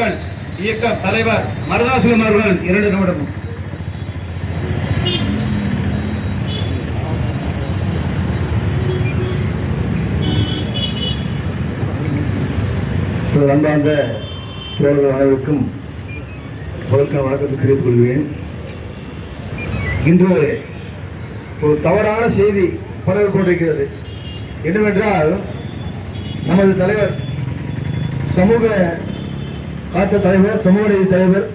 மக்கள் இயக்க தலைவர் மருதாசுலம் அவர்கள் இரண்டு நிமிடமும். அன்பார்ந்த தோழர்கள் அனைவருக்கும் முதற்கான வணக்கத்தை தெரிவித்துக் கொள்கிறேன். இன்று ஒரு தவறான செய்தி பரவி கொண்டிருக்கிறது. என்னவென்றால் நமது தலைவர் சமூக காத்த தலைவர் சமூக தலைவர்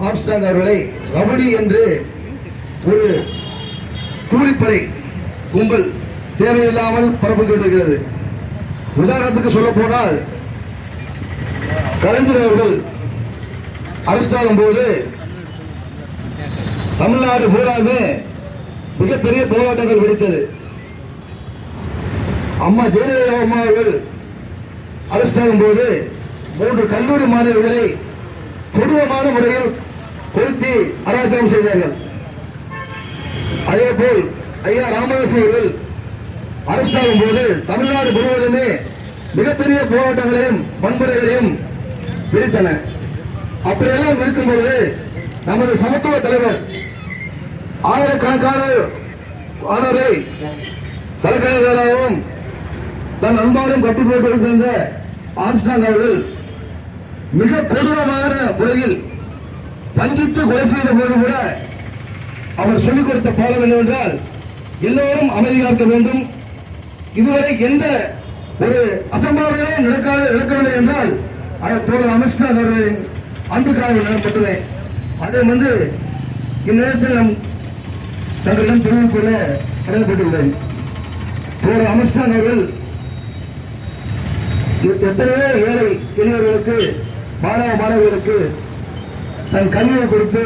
ஆம்ஸ்டாங் அவர்களை ரவுடி என்று ஒரு கூலிப்படை கும்பல் தேவையில்லாமல் பரப்புகிறது உதாரணத்துக்கு சொல்ல போனால் கலைஞர் அவர்கள் அரசாகும் போது தமிழ்நாடு பூராமே மிகப்பெரிய போராட்டங்கள் வெடித்தது. அம்மா ஜெயலலிதா அம்மா அவர்கள் அரசாகும் போது மூன்று கல்லூரி மாணவர்களை கொடூரமான முறையில் கொளுத்தி அராஜகம் செய்தார்கள். அதே போல் ஐயா ராமதாஸ் அவர்கள் அரெஸ்ட் ஆகும் போது தமிழ்நாடு முழுவதுமே மிகப்பெரிய போராட்டங்களையும் வன்முறைகளையும் பிடித்தன அப்படியெல்லாம் இருக்கும்போது நமது சமத்துவ தலைவர் ஆயிரக்கணக்கான ஆனவரை தலைக்கலைவராகவும் தன் அன்பாலும் கட்டி போட்டிருந்த ஆம்ஸ்டாங் அவர்கள் மிக கொடூரமான முறையில் வஞ்சித்து கொலை செய்த போது கூட அவர் சொல்லிக் கொடுத்த பாடம் என்னவென்றால் எல்லோரும் அமைதியாக்க வேண்டும். இதுவரை எந்த ஒரு அசம்பாவிதமும் நடக்காத நடக்கவில்லை என்றால் அதை தோழர் அமித்ஷா அவர்களின் அன்புக்காக நடப்பட்டது அதை வந்து இந்நேரத்தில் நம் தங்களிடம் தெரிவித்துக் கொள்ள கடமைப்பட்டுள்ளேன் தோழர் அமித்ஷா அவர்கள் எத்தனையோ ஏழை எளியவர்களுக்கு மாணவ மாணவிகளுக்கு தன் கல்வியை கொடுத்து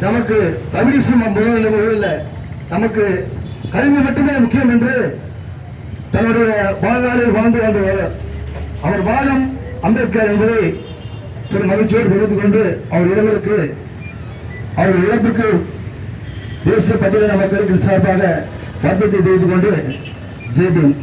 நமக்கு ரவிடிசம் இல்லை நமக்கு கல்வி மட்டுமே முக்கியம் என்று தன்னுடைய வாழ்நாளில் வாழ்ந்து வந்தவர். அவர் வாழும் அம்பேத்கர் என்பதை திரு மகிழ்ச்சியோடு தெரிவித்துக் கொண்டு அவர் இரவலுக்கு அவர் இழப்புக்கு தேசிய பட்டியலின மக்களுக்கு சார்பாக கருத்தை தெரிவித்துக் கொண்டு ஜெய்பின்